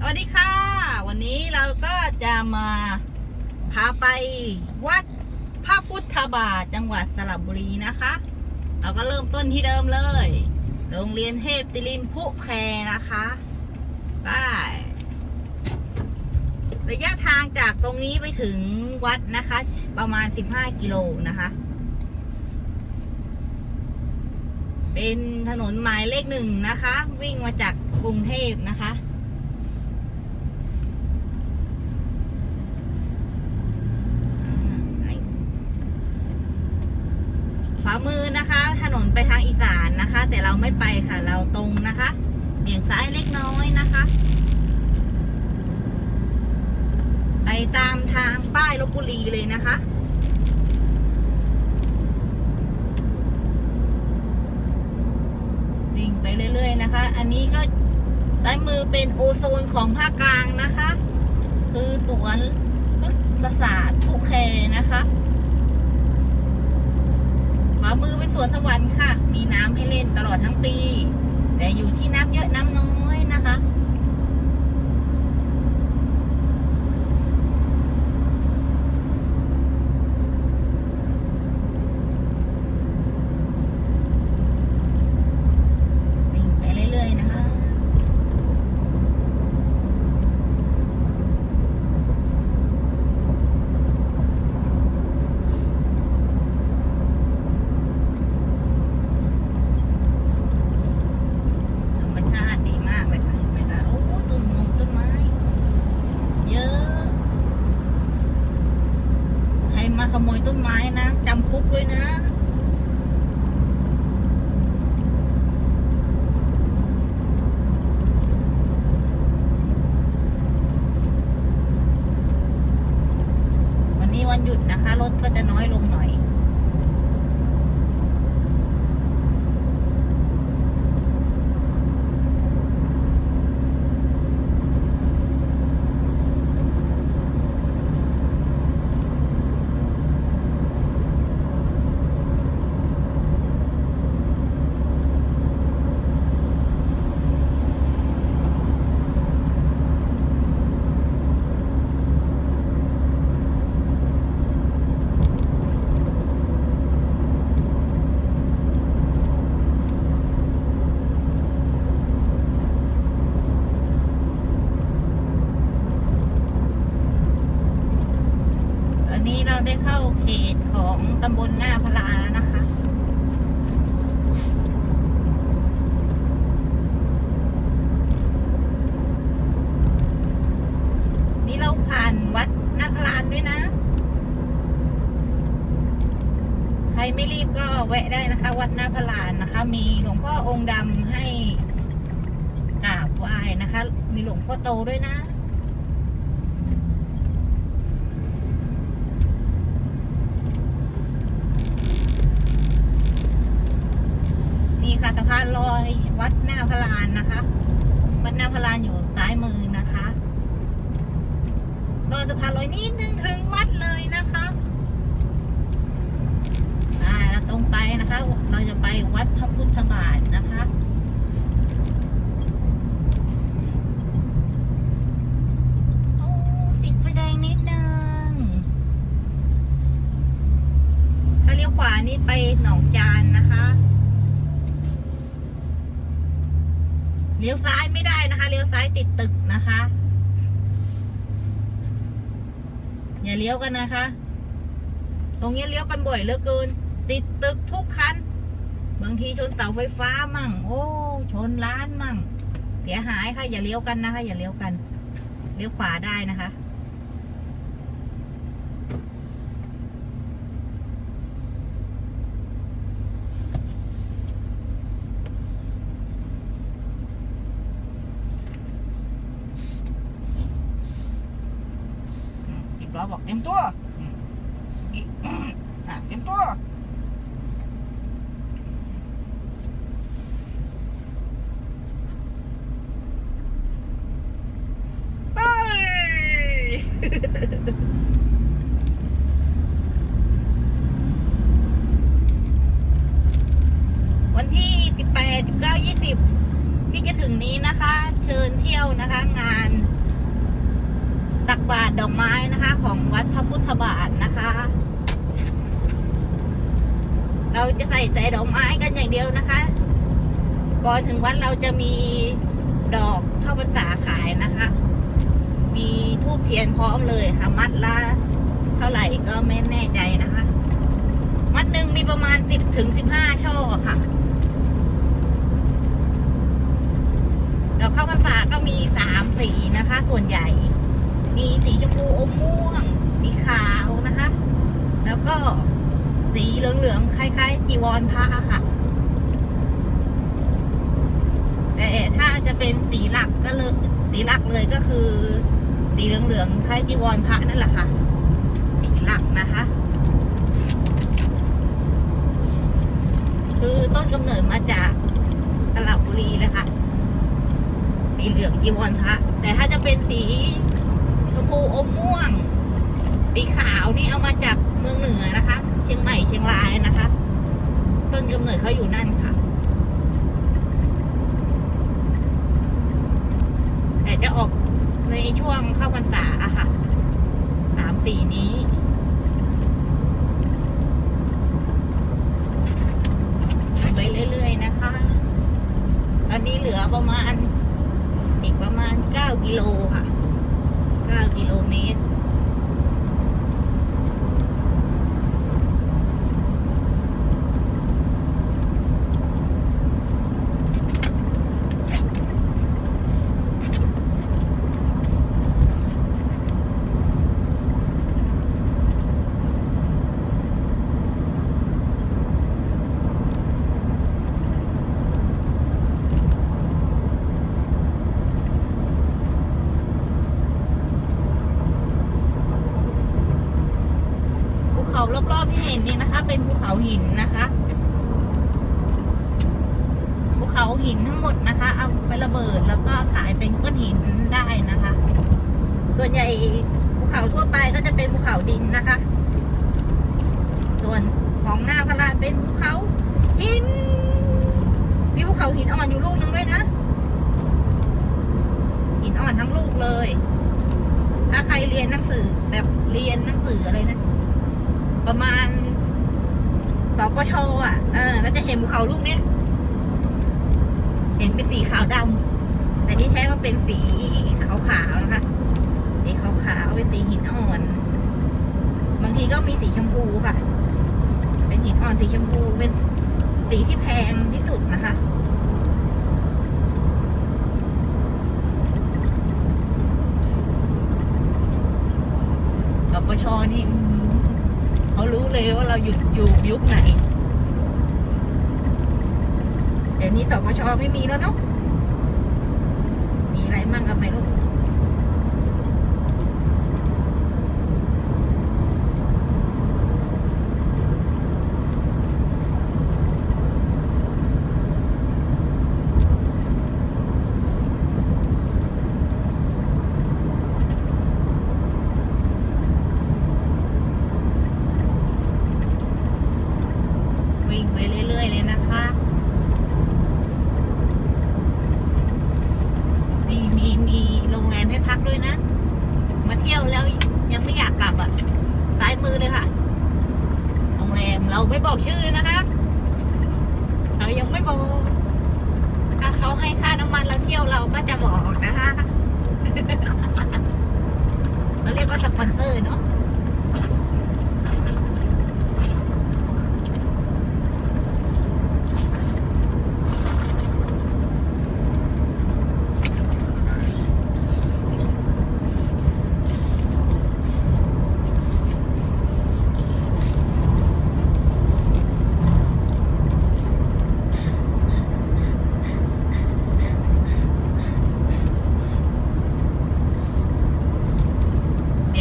สวัสดีค่ะ วันนี้เราก็จะมาพาไปวัดพระพุทธบาทจังหวัดสระบุรีนะคะ เราก็เริ่มต้นที่เดิมเลย โรงเรียนเทพติลินพุแพนะคะไประยะทางจากตรงนี้ไปถึงวัดนะคะ ประมาณ 15 กิโลนะคะ เป็นถนนหมายเลขหนึ่งนะคะ วิ่งมาจากกรุงเทพนะคะ ขวามือ นะคะถนนไปทางอีสานนะคะ แต่เราไม่ไปค่ะ เราตรงนะคะเบี่ยงซ้ายเล็กน้อยนะคะ ไปตามทางป้ายลบบุรีเลยนะคะวิ่งไปเรื่อยๆนะคะ อันนี้ก็ด้านมือเป็นโอโซนของภาคกลางนะคะ คือสวนพฤกษศาสตร์ผู้แคนะคะามือเป็นสวนสวรรค์ค่ะ มีน้ำให้เล่นตลอดทั้งปี แต่อยู่ที่น้ำเยอะน้ำน้อยนะคะ วิ่งไปเรื่อยๆนะคะ ธรรมชาติดีมากเลยค่ะเห็นไหมคะโอ้ต้นมงต้นไม้ เยอะ ใครมาขโมยต้ นะจำคุกด้วยนะ วันนี้วันหยุดนะคะ รถก็จะน้อยลงหน่อย ตอนนี้เรา ได้เข้าเขตของตำบลหน้าพลาแล้วนะคะ นี่เราผ่านวัดหน้าพลานด้วยนะ ใครไม่รีบก็แวะได้นะคะ วัดหน้าพลานนะคะ มีหลวงพ่อองค์ดำให้กราบไหว้นะคะ มีหลวงพ่อโตด้วยนะ นี่ค่ะสะพานลอยวัดหน้าพระลานนะคะ วัดหน้าพระลานอยู่ซ้ายมือนะคะลอยสะพานลอยนิดนึงถึงวัดเลยนะคะอ่าเราตรงไปนะคะ เราจะไปวัดพระพุทธบาทนะคะติดไฟแดงนิดนึงถ้าเลี้ยวขวานี่ไปหนองจานนะคะ เลี้ยวซ้ายไม่ได้นะคะ เลี้ยวซ้ายติดตึกนะคะ อย่าเลี้ยวกันนะคะ ตรงนี้เลี้ยวกันบ่อยเหลือเกิน ติดตึกทุกคัน บางทีชนเสาไฟฟ้ามั่ง โอ้ ชนร้านมั่ง เสียหายค่ะ อย่าเลี้ยวกันนะคะ อย่าเลี้ยวกัน เลี้ยวขวาได้นะคะ อืมสิบล้อบอกเต็มตัวอืมอีอืมอะเต็มตัว ไป วันที่สิบแปดสิบเก้ายี่สิบที่จะถึงนี้นะคะ เชิญเที่ยวนะคะ งานดอกไม้นะคะ ของวัดพระพุทธบาทนะคะ เราจะใส่แต่ดอกไม้กันอย่างเดียวนะคะ ก่อนถึงวัดเราจะมีดอกเข้าพรรษาขายนะคะ มีทูบเทียนพร้อมเลยค่ะมัดละเท่าไหร่ก็ไม่แน่ใจนะคะ มัดหนึ่งมีประมาณสิบถึงสิบห้าช่อค่ะดอกข้าวพรรษาก็มีสามสีนะคะ ส่วนใหญ่ มีสีชมพูอมม่วง สีขาวนะคะ แล้วก็สีเหลืองๆคล้ายๆจีวรพระค่ะแต่ถ้าจะเป็นสีหลักก็เลยสีหลักเลยก็คือ สีเหลืองๆคล้ายจีวรพระนั่นแหละค่ะสีหลักนะคะ คือต้นกำเนิดมาจากสระบุรีเลยค่ะสีเหลืองจีวรพระแต่ถ้าจะเป็นสีชมพูอมม่วงสีขาวนี่เอามาจากเมืองเหนือนะคะ เชียงใหม่เชียงรายนะคะ ต้นกำเนิดเขาอยู่นั่นค่ะแต่จะออก ในช่วงเข้าพรรษาอะค่ะสามสี่นี้ไปเรื่อยๆนะคะ อันนี้เหลือประมาณ อีกประมาณ9กิโลค่ะ9กิโลเมตร ที่เห็นนี่นะคะ เป็นภูเขาหินนะคะภูเขาหินทั้งหมดนะคะ เอาไประเบิดแล้วก็ขายเป็นก้อนหินได้นะคะส่วนใหญ่ภูเขาทั่วไปก็จะเป็นภูเขาดินนะคะ ส่วนของหน้าพระราชเป็นภูเขาหินมีภูเขาหินอ่อนอยู่ลูกนึงด้วยนะหินอ่อนทั้งลูกเลย ถ้าใครเรียนหนังสือแบบเรียนหนังสืออะไรนะ ประมาณสปชอะ เออ ก็จะเห็นภูเขาลูกเนี้ย เห็นเป็นสีขาวดำ แต่นี่ใช้ว่าเป็นสีขาวๆนะคะ สีขาวๆเป็นสีหินอ่อน บางทีก็มีสีชมพูค่ะ เป็นหินอ่อนสีชมพู เป็นสีที่แพงที่สุดนะคะกปชนี่ เขารู้เลยว่าเราอยู่อยู่ยุคไหน เดี๋ยวนี้สปชไม่มีแล้วเนาะมีอะไรมั่งกันไหมลูก วิ่งไปเรื่อยๆเลยนะคะ มีมีมีโรงแรมให้พักด้วยนะ มาเที่ยวแล้วยังไม่อยากกลับอะซ้ายมือเลยค่ะ โรงแรมเรา ไม่บอกชื่อนะคะเรายังไม่บอกถ้าเขาให้ค่าน้ำมันเราเที่ยวเราก็จะบอกนะคะเราเรียกว่าสปอนเซอร์เนาะ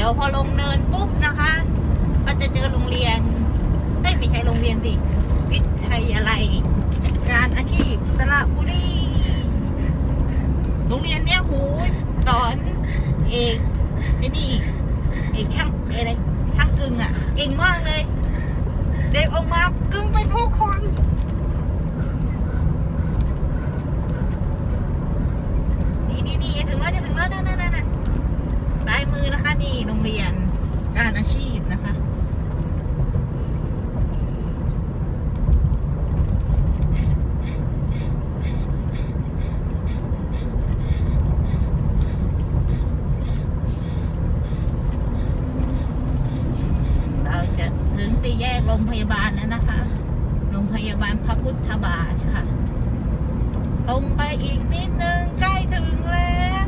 ยวพอลงเนินปุ๊บนะคะ ก็จะเจอโรงเรียน ได้ไม่ใช่โรงเรียนสิวิทยาลัย การอาชีพสระบุรีโรงเรียนเนี้ยหูสอนเอกไอ้นี่เอกช่างเอกอะไรช่างกึ่งอะเก่งมากเลย เด็กออกมากึ่งเป็นผู้คนนี่นี่นี่ถึงแล้วจะถึงแล้วนั่นนั่น นี่โรงเรียนการอาชีพนะคะ เราจะถึงตีแยกโรงพยาบาลแล้วนะคะ โรงพยาบาลพระพุทธบาทค่ะ ตรงไปอีกนิดนึง ใกล้ถึงแล้ว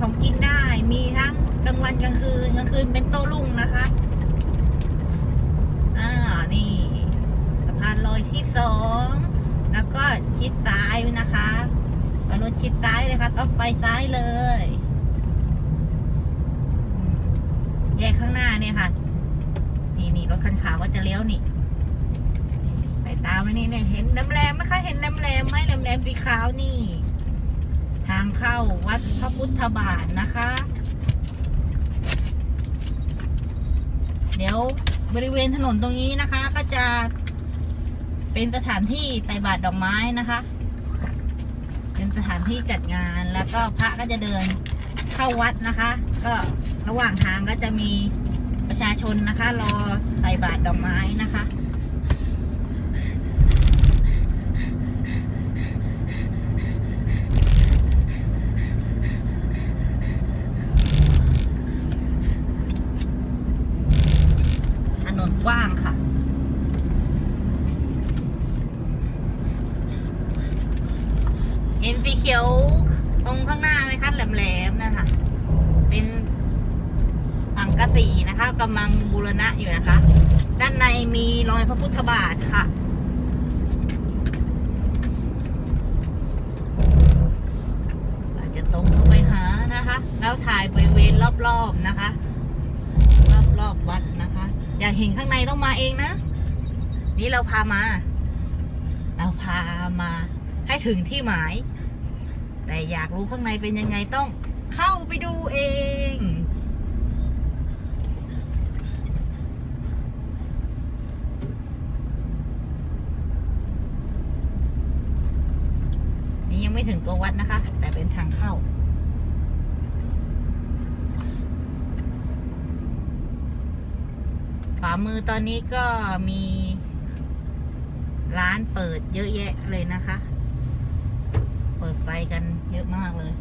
ของกินได้ มีทั้งกลางวันกลางคืนกลางคืนเป็นโต้รุ่งนะคะ อ่า นี่สะพานลอยที่สอง แล้วก็ชิดซ้ายนะคะไปรถชิดซ้ายเลยค่ะต้องไปซ้ายเลย แยกข้างหน้าเนี่ยค่ะ นี่นี่รถคันขาวก็จะเลี้ยวนี่ ไปตามไปนี่เนี่ยเห็นแหลมๆไหมคะ เห็นแหลมๆไหมแหลมๆสีขาวนี่ วัดพระพุทธบาทนะคะ เดี๋ยวบริเวณถนนตรงนี้นะคะ ก็จะเป็นสถานที่ใส่บาตรดอกไม้นะคะ เป็นสถานที่จัดงานแล้วก็พระก็จะเดินเข้าวัดนะคะ ก็ระหว่างทางก็จะมีประชาชนนะคะ รอใส่บาตรดอกไม้นะคะ ถนนกว้างค่ะ เห็นสีเขียวตรงข้างหน้าไหมคะแหลมๆนะคะ เป็นสังกะสีนะคะกำลังบูรณะอยู่นะคะ ด้านในมีรอยพระพุทธบาทค่ะ อาจจะตรงเข้าไปหานะคะ แล้วถ่ายบริเวณรอบๆนะคะ รอบๆวัดนะคะ อยาก เห็นข้างในต้องมาเองนะ นี่เราพามา เราพามาให้ถึงที่หมาย แต่อยากรู้ข้างในเป็นยังไงต้องเข้าไปดูเองนี่ยังไม่ถึงตัววัดนะคะ แต่เป็นทางเข้า ขวามือตอนนี้ก็มีร้านเปิดเยอะแยะเลยนะคะ เปิดไฟกันเยอะมากเลย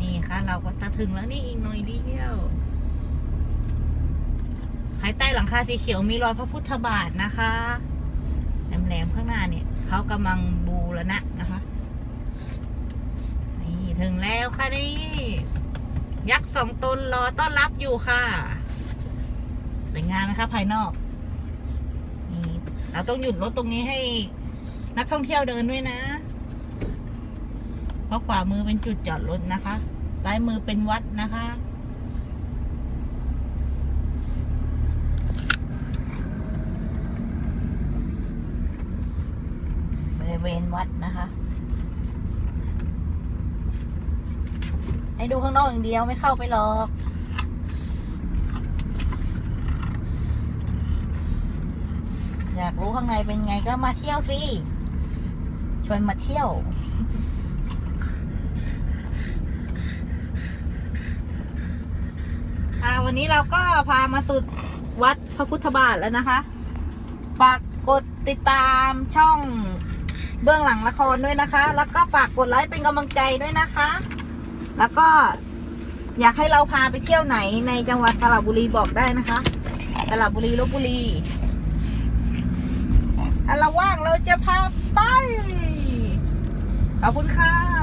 นี่ค่ะ เราก็จะถึงแล้วนี่อีกหน่อยเดียวภายใต้หลังคาสีเขียวมีรอยพระพุทธบาทนะคะแหลมๆข้างหน้าเนี่ยเขากำลังบูรณะนะคะ นี่ถึงแล้วค่ะนี่ ยักษ์สองตนรอต้อนรับอยู่ค่ะ สวยงามไหมคะภายนอกนี่เราต้องหยุดรถตรงนี้ให้นักท่องเที่ยวเดินด้วยนะ เพราะขวามือเป็นจุดจอดรถนะคะซ้ายมือเป็นวัดนะคะบริเวณวัดนะคะ ให้ดูข้างนอกอย่างเดียวไม่เข้าไปหรอก อยากรู้ข้างในเป็นไงก็มาเที่ยวสิชวนมาเที่ยว อ่า วันนี้เราก็พามาสุดวัดพระพุทธบาทแล้วนะคะ ฝากกดติดตามช่องเบื้องหลังละครด้วยนะคะ แล้วก็ฝากกดไลค์เป็นกำลังใจด้วยนะคะ แล้วก็อยากให้เราพาไปเที่ยวไหนในจังหวัดสระบุรีบอกได้นะคะสระบุรีลบบุรี ถ้าเราว่างเราจะพาไป ขอบคุณค่ะ